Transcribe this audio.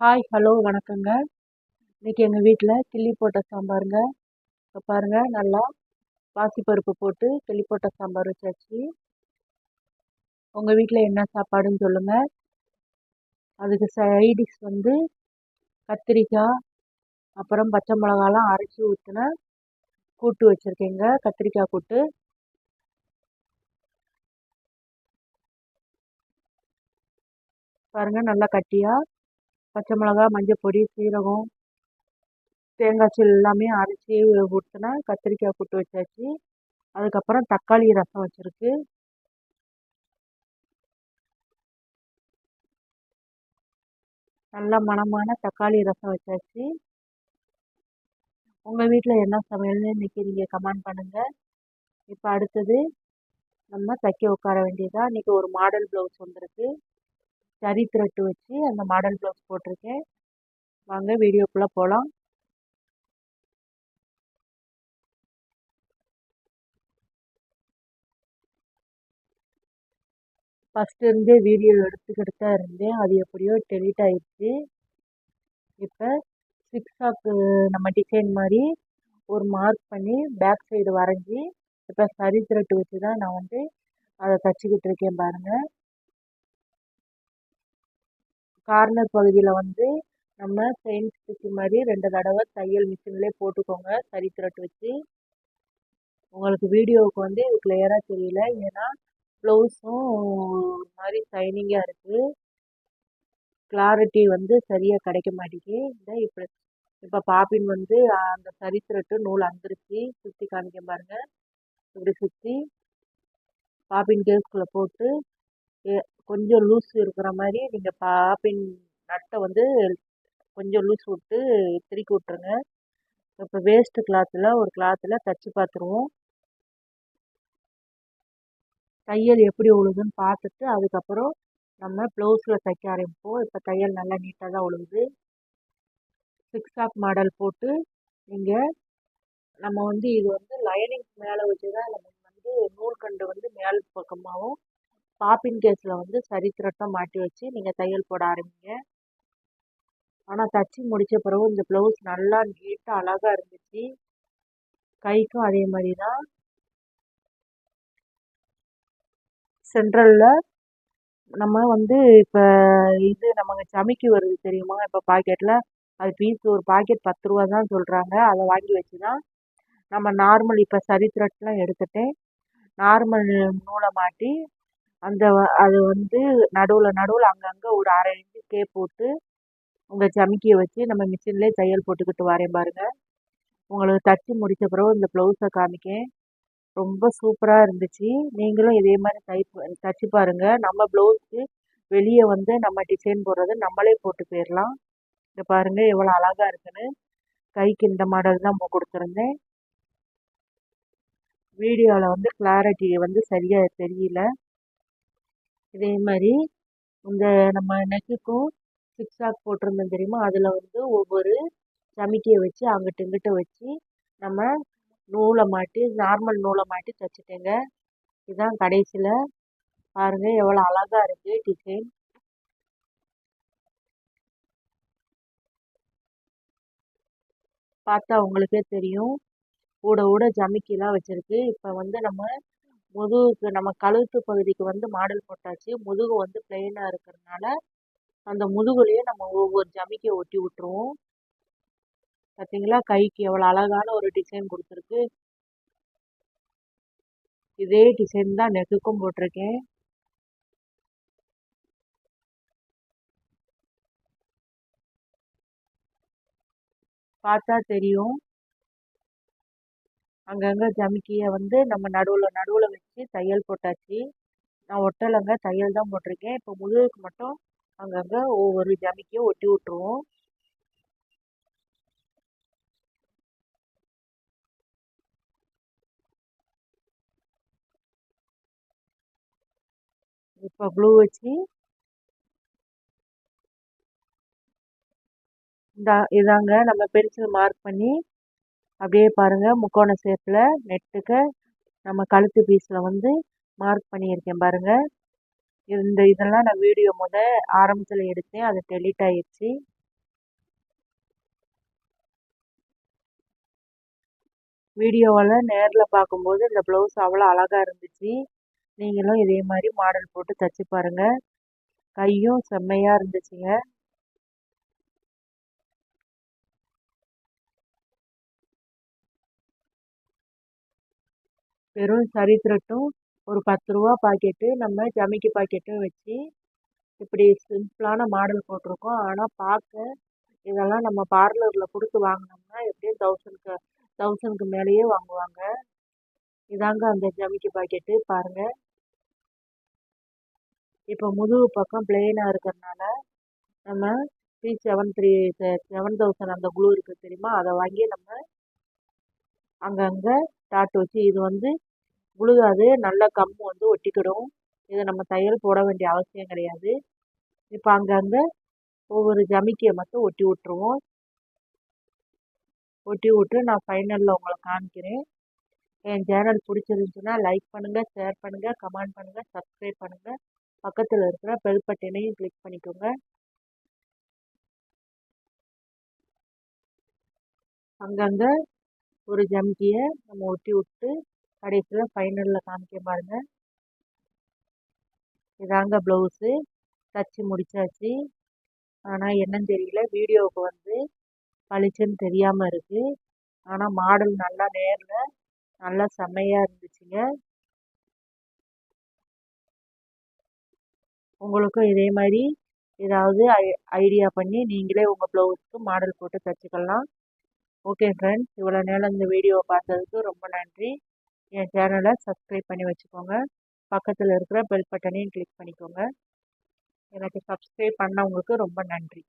Hi hello வணக்கங்க. இன்றைக்கி எங்கள் வீட்டில் கிள்ளி போட்ட சாம்பாருங்க. இப்போ பாருங்கள் நல்லா பாசிப்பருப்பு போட்டு கிள்ளி போட்ட சாம்பார் வச்சாச்சு. உங்கள் வீட்டில் என்ன சாப்பாடுன்னு சொல்லுங்கள் அதுக்கு சைடிஷ் வந்து கத்திரிக்காய் அப்புறம் பச்சை மிளகாலாம் அரைச்சி ஊற்றின கூட்டு வச்சுருக்கேங்க கத்திரிக்காய் கூட்டு. பாருங்கள் நல்லா கட்டியாக பச்சை மிளகா மஞ்சள் பொடி சீரகம் தேங்காய் சீல் எல்லாமே அரைச்சி ஊற்றினா கத்திரிக்காய் கூட்டு வச்சாச்சு. அதுக்கப்புறம் தக்காளி ரசம் வச்சுருக்கு. நல்ல மணமான தக்காளி ரசம் வச்சாச்சு. உங்கள் வீட்டில் என்ன சமையல்னு இன்றைக்கி நீங்கள் கமெண்ட் பண்ணுங்கள் இப்போ அடுத்தது நம்ம தைக்க உட்கார வேண்டியதாக இன்றைக்கி ஒரு மாடல் ப்ளவுஸ் வந்திருக்கு. சரி த்ரெட்டு வச்சு அந்த மாடல் ப்ளவுஸ் போட்டிருக்கேன். வாங்க வீடியோக்குள்ளே போகலாம் ஃபஸ்ட்டு இருந்தே வீடியோ எடுத்துக்கிட்டு தான் இருந்தேன். அது எப்படியோ டெலிட் ஆகிடுச்சு இப்போ சிக்ஸாக்கு நம்ம டிசைன் மாதிரி ஒரு மார்க் பண்ணி பேக் சைடு வரைஞ்சி இப்போ சரி த்ரெட்டு வச்சு தான் நான் வந்து அதை தச்சுக்கிட்டு இருக்கேன் பாருங்கள் கார்னர் பகுதியில் வந்து நம்ம செயின் ஸ்டிச்சு மாதிரி ரெண்டு தடவை தையல் மிஷின்லேயே போட்டுக்கோங்க சரி திரட்டு வச்சு. உங்களுக்கு வீடியோவுக்கு வந்து இது கிளியராக தெரியல. ஏன்னா ப்ளவுஸும் மாதிரி ஷைனிங்காக இருக்குது கிளாரிட்டி வந்து சரியாக கிடைக்க மாட்டேங்குது. இந்த இப்போ இப்போ பாப்பின் வந்து அந்த சரி திரட்டு நூல் அந்திருச்சு. சுற்றி காமிக்க பாருங்கள் இப்படி சுற்றி பாப்பின் கேஸ்குள்ளே போட்டு கொஞ்சம் லூஸ் இருக்கிற மாதிரி நீங்கள் பாப்பின் நட்டை வந்து கொஞ்சம் லூஸ் விட்டு திருக்கி விட்ருங்க இப்போ வேஸ்ட்டு கிளாத்தில் ஒரு கிளாத்தில் தச்சு பார்த்துருவோம் தையல் எப்படி உழுதுன்னு பார்த்துட்டு அதுக்கப்புறம் நம்ம ப்ளவுஸில் தைக்க ஆரம்பிப்போம். இப்போ தையல் நல்லா நீட்டாக தான் உழுகுது சிக்ஸ் ஆப் மாடல் போட்டு நீங்கள் நம்ம வந்து இது வந்து லைனிங் மேலே வச்சு தான் நம்ம வந்து நூல்கண்டு வந்து மேல் பக்கமாகவும் பாப்பின் கேஸில் வந்து சரி மாட்டி வச்சு நீங்கள் தையல் போட ஆரம்பிங்க. ஆனால் தச்சு முடித்த பிறகு இந்த ப்ளவுஸ் நல்லா நீட்டாக அழகாக இருந்துச்சு. கைக்கும் அதே மாதிரி தான் சென்ட்ரலில் நம்ம வந்து இப்போ இது நமக்கு சமைக்கு வருது தெரியுமா? இப்போ பாக்கெட்டில் அது பீஸ் ஒரு பாக்கெட் பத்து ரூபா தான் சொல்கிறாங்க அதை வாங்கி வச்சு தான் நம்ம நார்மல் இப்போ சரி எடுத்துகிட்டேன் நார்மல் நூலை மாட்டி அந்த அது வந்து நடுவில் நடுவில் அங்கங்கே ஒரு அரை இன்ச்சு கேப் போட்டு உங்கள் ஜமிக்கியை வச்சு நம்ம மிஷின்லேயே தையல் போட்டுக்கிட்டு வரேன் பாருங்கள் உங்களுக்கு தைச்சி முடித்த பிறகு இந்த ப்ளவுஸை காமிக்கேன். ரொம்ப சூப்பராக இருந்துச்சு. நீங்களும் இதே மாதிரி தை தைச்சி பாருங்கள் நம்ம ப்ளவுஸ்க்கு வெளியே வந்து நம்ம டிசைன் போடுறது நம்மளே போட்டு போயிடலாம் இங்கே பாருங்கள் எவ்வளோ அழகாக இருக்குன்னு. கைக்கு இந்த மாடல் தான் கொடுத்துருந்தேன். வீடியோவில் வந்து கிளாரிட்டி வந்து சரியாக தெரியல. இதே மாதிரி இந்த நம்ம நெக்குக்கும் சிக்ஸாக் போட்டிருந்தோம் தெரியுமா? அதில் வந்து ஒவ்வொரு சமிக்கியை வச்சு அங்கிட்டு இங்கிட்டு வச்சு நம்ம நூலை மாட்டி நார்மல் நூலை மாட்டி தைச்சிட்டேங்க. இதுதான் கடைசியில். பாருங்கள் எவ்வளோ அழகாக இருக்குது டிசைன். பார்த்தா உங்களுக்கே தெரியும். கூட கூட ஜமிக்கிலாம் வச்சுருக்கு. இப்போ வந்து நம்ம முதுகுக்கு நம்ம கழுத்து பகுதிக்கு வந்து மாடல் போட்டாச்சு. முதுகு வந்து பிளெயினாக இருக்கிறதுனால அந்த முதுகுலேயே நம்ம ஒவ்வொரு ஜமிக்கை ஒட்டி விட்டுருவோம். பார்த்தீங்களா கைக்கு எவ்வளோ அழகான ஒரு டிசைன் கொடுத்துருக்கு. இதே டிசைன் தான் நெக்குக்கும் போட்டிருக்கேன். பார்த்தா தெரியும். அங்கங்கே ஜமிக்கியை வந்து நம்ம நடுவில் நடுவில் வச்சு தையல் போட்டாச்சு. நான் ஒட்டலைங்க தையல் தான் போட்டிருக்கேன். இப்போ முதுகுக்கு மட்டும் அங்கங்கே ஒவ்வொரு ஜமிக்கியும் ஒட்டி விட்ருவோம் இப்போ ப்ளூ வச்சு இந்த இதாங்க நம்ம பென்சில் மார்க் பண்ணி அப்படியே பாருங்கள் முக்கோண ஷேப்பில் நெட்டுக்கு நம்ம கழுத்து பீஸில் வந்து மார்க் பண்ணியிருக்கேன் பாருங்கள் இந்த இதெல்லாம் நான் வீடியோ முத ஆரம்பத்தில் எடுத்தேன் அது டெலிட் ஆயிடுச்சு வீடியோவில் நேரில் பார்க்கும்போது இந்த ப்ளவுஸ் அவ்வளோ அழகாக இருந்துச்சு. நீங்களும் இதே மாதிரி மாடல் போட்டு தச்சு பாருங்கள் கையும் செம்மையாக இருந்துச்சுங்க. வெறும் சரி ஒரு பத்து ரூபா பாக்கெட்டு நம்ம ஜமிக்கி பாக்கெட்டும் வச்சு இப்படி சிம்பிளான மாடல் போட்டிருக்கோம். ஆனால் பார்க்க இதெல்லாம் நம்ம பார்லரில் கொடுத்து வாங்கினோம்னா எப்படியும் தௌசண்ட்க்கு தௌசண்ட்க்கு மேலேயே வாங்குவாங்க. இதாங்க அந்த ஜமிக்கி பாக்கெட்டு பாருங்கள் இப்போ முதுகு பக்கம் பிளெயினாக இருக்கிறனால நம்ம three seven three seven thousand அந்த குளூ இருக்குது தெரியுமா? அதை வாங்கி நம்ம அங்கங்கே டாட் வச்சு இது வந்து உழுகாது நல்ல கம்மு வந்து ஒட்டிக்கிடும். இதை நம்ம தையல் போட வேண்டிய அவசியம் கிடையாது. இப்போ அங்கங்கே ஒவ்வொரு ஜமிக்கியை மட்டும் ஒட்டி விட்ருவோம் ஒட்டி விட்டு நான் ஃபைனலில் உங்களை காமிக்கிறேன். என் சேனல் பிடிச்சிருந்துச்சுன்னா லைக் பண்ணுங்கள் ஷேர் பண்ணுங்கள் கமெண்ட் பண்ணுங்கள் சப்ஸ்கிரைப் பண்ணுங்கள் பக்கத்தில் இருக்கிற பெல் பட்டனையும் கிளிக் பண்ணிக்கோங்க. அங்கங்கே ஒரு ஜமிக்கியை நம்ம ஒட்டி விட்டு கடைசியில் ஃபைனலில் காமிக்க பாருங்க. இதாங்க ப்ளவுஸு தச்சு முடித்தாச்சு ஆனால் என்னன்னு தெரியல. வீடியோவுக்கு வந்து பளிச்சுன்னு தெரியாமல் இருக்குது ஆனால் மாடல் நல்லா நேரில் நல்லா செம்மையாக இருந்துச்சுங்க. உங்களுக்கும் இதே மாதிரி ஏதாவது ஐ ஐடியா பண்ணி நீங்களே உங்கள் ப்ளவுஸ்க்கு மாடல் போட்டு தைச்சிக்கலாம். ஓகே ஃப்ரெண்ட்ஸ் இவ்வளோ நேரம் இந்த வீடியோவை பார்த்ததுக்கு ரொம்ப நன்றி. என் சேனலை சப்ஸ்கிரைப் பண்ணி வச்சுக்கோங்க. பக்கத்தில் இருக்கிற பெல் பட்டனையும் கிளிக் பண்ணிக்கோங்க. எனக்கு சப்ஸ்கிரைப் பண்ணவங்களுக்கு ரொம்ப நன்றி.